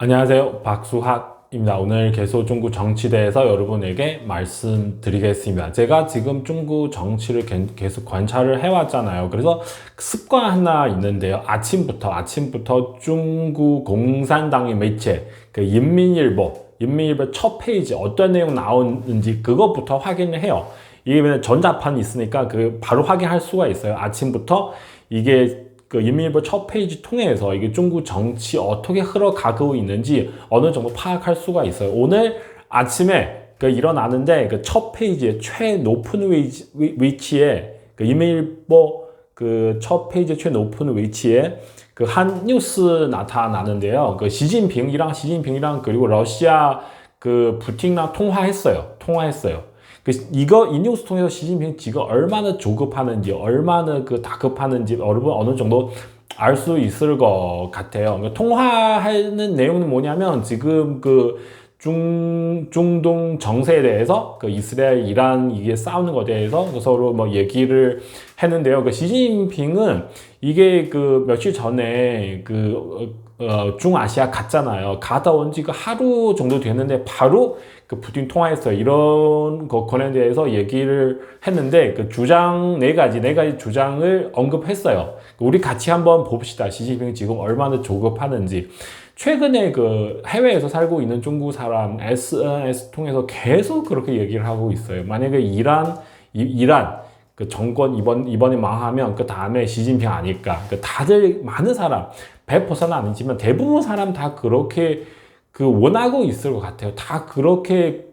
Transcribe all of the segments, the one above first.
안녕하세요. 박수학입니다. 오늘 계속 중국 정치대에서 여러분에게 말씀드리겠습니다. 제가 지금 중국 정치를 개- 계속 관찰을 해왔잖아요. 그래서 습관 하나 있는데요. 아침부터, 아침부터 중국 공산당의 매체, 그 인민일보, 인민일보 첫 페이지 어떤 내용 나오는지 그것부터 확인을 해요. 이게 전자판이 있으니까 그 바로 확인할 수가 있어요. 아침부터 이게 그 인민일보 첫 페이지 통해서 이게 중국 정치 어떻게 흘러가고 있는지 어느 정도 파악할 수가 있어요. 오늘 아침에 그 일어나는데 그 첫 페이지에 최 높은 위치, 위- 위치에 그 인민일보 그 첫 페이지 최 높은 위치에 그 한 뉴스 나타나는데요. 그 시진핑이랑 시진핑이랑 그리고 러시아 그 푸틴이랑 통화했어요. 통화했어요. 그 이거 이 뉴스 통해서 시진핑 지금 얼마나 조급하는지 얼마나 그 다급하는지 여러분 어느 정도 알 수 있을 것 같아요. 그러니까 통화하는 내용은 뭐냐면 지금 그 중, 중동 정세에 대해서 그 이스라엘, 이란 이게 싸우는 것에 대해서 그 서로 뭐 얘기를 했는데요. 그 시진핑은 이게 그 며칠 전에 그 어, 중아시아 갔잖아요. 갔다 온지그 하루 정도 됐는데 바로 그 푸틴 통화했어요. 이런 거 관련돼서 얘기를 했는데 그 주장 네 가지 네 가지 주장을 언급했어요. 우리 같이 한번 봅시다. 시진핑 지금 얼마나 조급하는지. 최근에 그 해외에서 살고 있는 중국 사람 SNS 통해서 계속 그렇게 얘기를 하고 있어요. 만약에 이란 이, 이란 그 정권 이번 이번에 망하면 그 다음에 시진핑 아닐까. 그 다들 많은 사람 100%는 아니지만 대부분 사람 다 그렇게 그 원하고 있을 것 같아요. 다 그렇게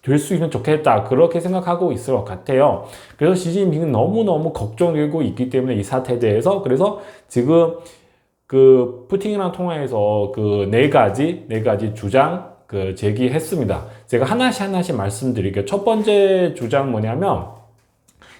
될 수 있으면 좋겠다. 그렇게 생각하고 있을 것 같아요. 그래서 시진핑은 너무너무 걱정되고 있기 때문에 이 사태에 대해서 그래서 지금 그 푸틴이랑 통화해서 그 네 가지 네 가지 주장 그 제기했습니다. 제가 하나씩 하나씩 말씀드릴게요. 첫 번째 주장 뭐냐면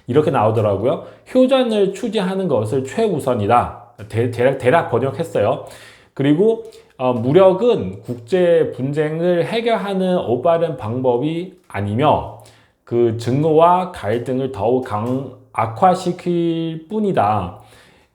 이렇게 나오더라고요. 효전을 추진하는 것을 최우선이다. 대, 대략, 대략 번역했어요. 그리고 어, 무력은 국제 분쟁을 해결하는 올바른 방법이 아니며 그 증오와 갈등을 더욱 강 악화시킬 뿐이다.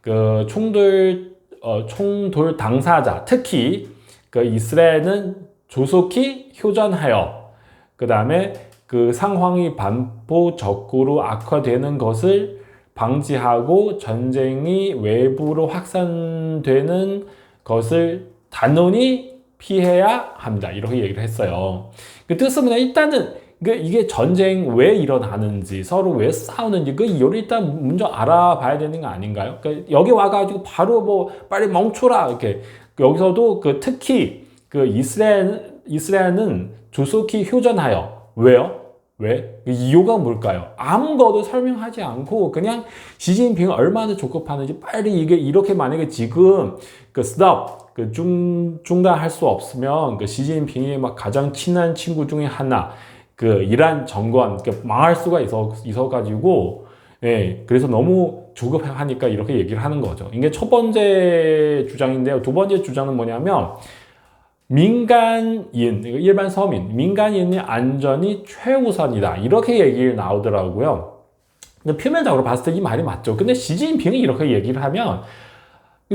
그 총돌 어, 총돌 당사자 특히 그 이스라엘은 조속히 휴전하여 그 다음에 그 상황이 반복적으로 악화되는 것을 방지하고 전쟁이 외부로 확산되는 것을 단호히 피해야 합니다. 이렇게 얘기를 했어요. 그 뜻은? 일단은 그 이게 전쟁 왜 일어나는지 서로 왜 싸우는지 그 이유를 일단 먼저 알아봐야 되는 거 아닌가요? 그 여기 와가지고 바로 뭐 빨리 멈춰라 이렇게 여기서도 그 특히 그 이스라엘 이스라엘은 조속히 휴전하여 왜요? 왜? 그 이유가 뭘까요? 아무것도 설명하지 않고 그냥 시진핑 얼마나 조급하는지 빨리 이게 이렇게 만약에 지금 그 stop 그 중, 중단할 수 없으면 그 시진핑이 막 가장 친한 친구 중에 하나 그 이란 정권 그 망할 수가 있어 있어 가지고 예 그래서 너무 조급하니까 이렇게 얘기를 하는 거죠. 이게 첫 번째 주장인데요. 두 번째 주장은 뭐냐면 민간인, 일반 서민, 민간인의 안전이 최우선이다. 이렇게 얘기를 나오더라고요. 근데 표면적으로 봤을 때 이 말이 맞죠. 근데 시진핑이 이렇게 얘기를 하면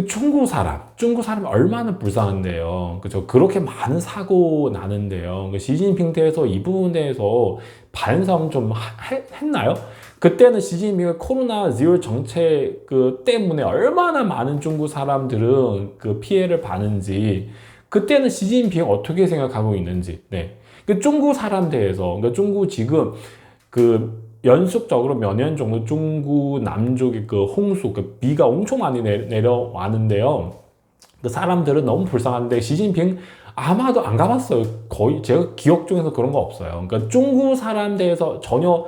중국 사람, 중국 사람이 얼마나 불쌍한데요. 그죠? 그렇게 많은 사고 나는데요. 그 시진핑 대해서 이 부분에 대해서 반성 좀 하- 해- 했나요? 그때는 시진핑의 코로나 지오 정책 그 때문에 얼마나 많은 중국 사람들은 그 피해를 받는지 그때는 시진핑 어떻게 생각하고 있는지, 네. 그 중국 사람 대해서, 그러니까 중국 지금 그 연속적으로 몇 년 정도 중국 남쪽의 그 홍수, 그 비가 엄청 많이 내, 내려왔는데요. 그 사람들은 너무 불쌍한데 시진핑 아마도 안 가봤어요. 거의 제가 기억 중에서 그런 거 없어요. 그러니까 중국 사람 대해서 전혀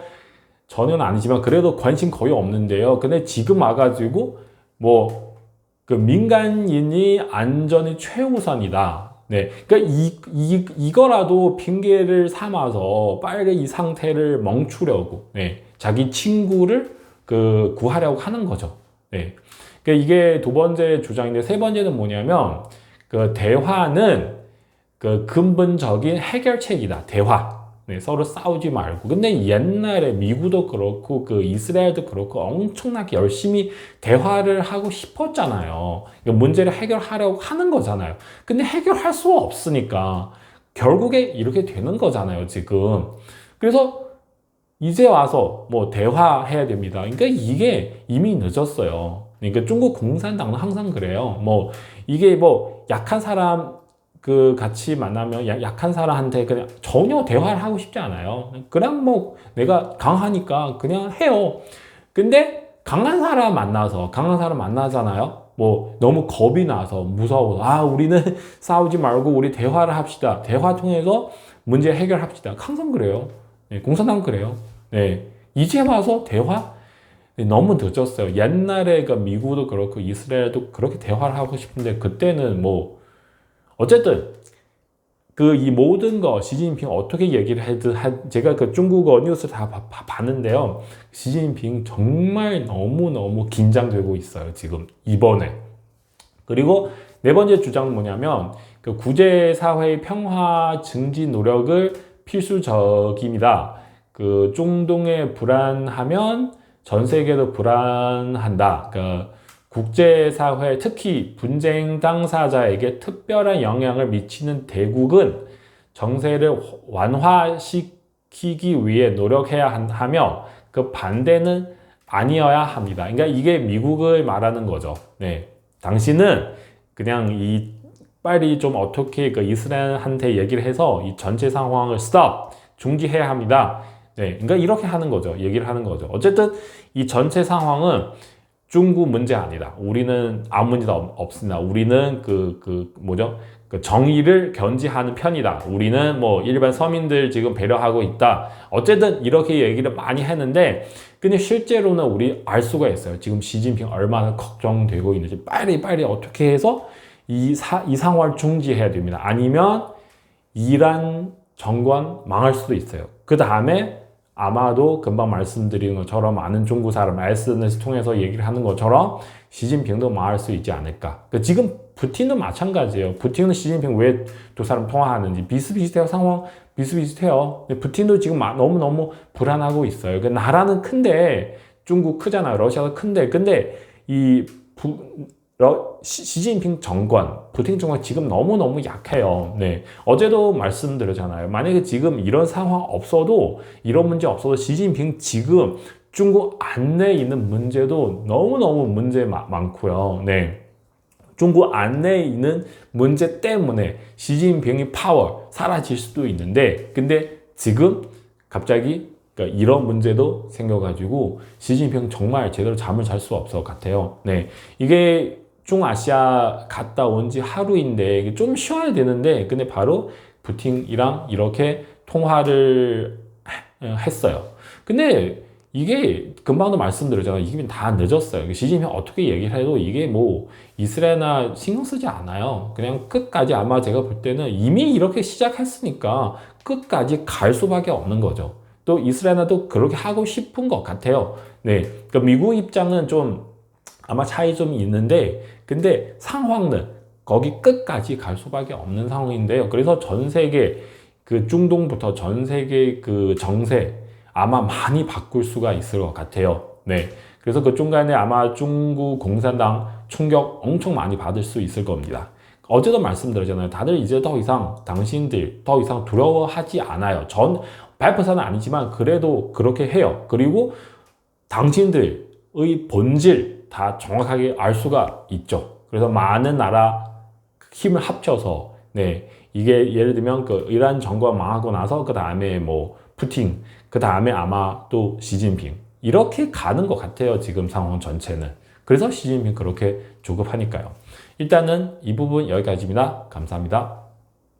전혀는 아니지만 그래도 관심 거의 없는데요. 근데 지금 와가지고 뭐 그 민간인이 안전이 최우선이다. 네. 그러니까 이, 이, 이거라도 핑계를 삼아서 빨리 이 상태를 멈추려고, 네. 자기 친구를 그 구하려고 하는 거죠. 네. 그러니까 이게 두 번째 주장인데 세 번째는 뭐냐면 그 대화는 그 근본적인 해결책이다. 대화. 네, 서로 싸우지 말고. 근데 옛날에 미국도 그렇고 그 이스라엘도 그렇고 엄청나게 열심히 대화를 하고 싶었잖아요. 문제를 해결하려고 하는 거잖아요. 근데 해결할 수 없으니까 결국에 이렇게 되는 거잖아요, 지금. 그래서 이제 와서 뭐 대화해야 됩니다. 그러니까 이게 이미 늦었어요. 그러니까 중국 공산당은 항상 그래요. 뭐 이게 뭐 약한 사람 그 같이 만나면 약한 사람한테 그냥 전혀 대화를 하고 싶지 않아요. 그냥 뭐 내가 강하니까 그냥 해요. 근데 강한 사람 만나서 강한 사람 만나잖아요. 뭐 너무 겁이 나서 무서워서 아 우리는 싸우지 말고 우리 대화를 합시다. 대화 통해서 문제 해결합시다. 항상 그래요. 네, 공산당 그래요. 네, 이제 와서 대화 네, 너무 늦었어요. 옛날에 그 미국도 그렇고 이스라엘도 그렇게 대화를 하고 싶은데 그때는 뭐 어쨌든 그 이 모든 거 시진핑 어떻게 얘기를 해도 제가 그 중국어 뉴스 다 봤는데요. 시진핑 정말 너무 너무 긴장되고 있어요. 지금 이번에 그리고 네 번째 주장은 뭐냐면 그 국제사회의 평화 증진 노력을 필수적입니다. 그 중동에 불안하면 전 세계도 불안한다. 그 국제사회 특히 분쟁 당사자에게 특별한 영향을 미치는 대국은 정세를 완화시키기 위해 노력해야 하며 그 반대는 아니어야 합니다. 그러니까 이게 미국을 말하는 거죠. 네. 당신은 그냥 이 빨리 좀 어떻게 그 이스라엘한테 얘기를 해서 이 전체 상황을 stop 중지해야 합니다. 네, 그러니까 이렇게 하는 거죠. 얘기를 하는 거죠. 어쨌든 이 전체 상황은 중국 문제 아니다. 우리는 아무 문제도 없습니다. 우리는 그, 그, 뭐죠? 그 정의를 견지하는 편이다. 우리는 뭐 일반 서민들 지금 배려하고 있다. 어쨌든 이렇게 얘기를 많이 했는데, 근데 실제로는 우리 알 수가 있어요. 지금 시진핑 얼마나 걱정되고 있는지 빨리 빨리 어떻게 해서 이, 사, 이 상황을 중지해야 됩니다. 아니면 이란 정권 망할 수도 있어요. 그 다음에 아마도 금방 말씀드린 것처럼 많은 중국 사람 SNS 통해서 얘기를 하는 것처럼 시진핑도 망할 수 있지 않을까. 그러니까 지금 푸틴도 마찬가지예요. 푸틴은 시진핑 왜 두 사람 통화하는지 비슷비슷해요. 상황 비슷비슷해요. 푸틴도 지금 너무너무 불안하고 있어요. 그러니까 나라는 큰데 중국 크잖아요. 러시아도 큰데 근데 이 부, 시진핑 정권, 푸틴 정권 지금 너무너무 약해요. 네. 어제도 말씀드렸잖아요. 만약에 지금 이런 상황 없어도, 이런 문제 없어도 시진핑 지금 중국 안내에 있는 문제도 너무너무 문제 많고요. 네. 중국 안내에 있는 문제 때문에 시진핑의 파워 사라질 수도 있는데, 근데 지금 갑자기 그러니까 이런 문제도 생겨가지고 시진핑 정말 제대로 잠을 잘수것 같아요. 네. 이게 중아시아 갔다 온 지 하루인데 좀 쉬어야 되는데 근데 바로 부팅이랑 이렇게 통화를 했어요. 근데 이게 금방도 말씀드렸잖아요. 이게 다 늦었어요. 시진핑 어떻게 얘기를 해도 이게 뭐 이스라엘나 신경 쓰지 않아요. 그냥 끝까지 아마 제가 볼 때는 이미 이렇게 시작했으니까 끝까지 갈 수밖에 없는 거죠. 또 이스라엘도 그렇게 하고 싶은 것 같아요. 네. 그러니까 미국 입장은 좀 아마 차이 좀 있는데 근데 상황은 거기 끝까지 갈 수밖에 없는 상황인데요. 그래서 전 세계 그 중동부터 전 세계 그 정세 아마 많이 바꿀 수가 있을 것 같아요. 네. 그래서 그 중간에 아마 중국 공산당 충격 엄청 많이 받을 수 있을 겁니다. 어제도 말씀드렸잖아요. 다들 이제 더 이상 당신들 더 이상 두려워하지 않아요. 전 100%는 아니지만 그래도 그렇게 해요. 그리고 당신들의 본질 다 정확하게 알 수가 있죠. 그래서 많은 나라 힘을 합쳐서 네 이게 예를 들면 그 이란 정권 망하고 나서 그 다음에 뭐 푸틴 그 다음에 아마 또 시진핑 이렇게 가는 것 같아요. 지금 상황 전체는. 그래서 시진핑 그렇게 조급하니까요. 일단은 이 부분 여기까지입니다. 감사합니다.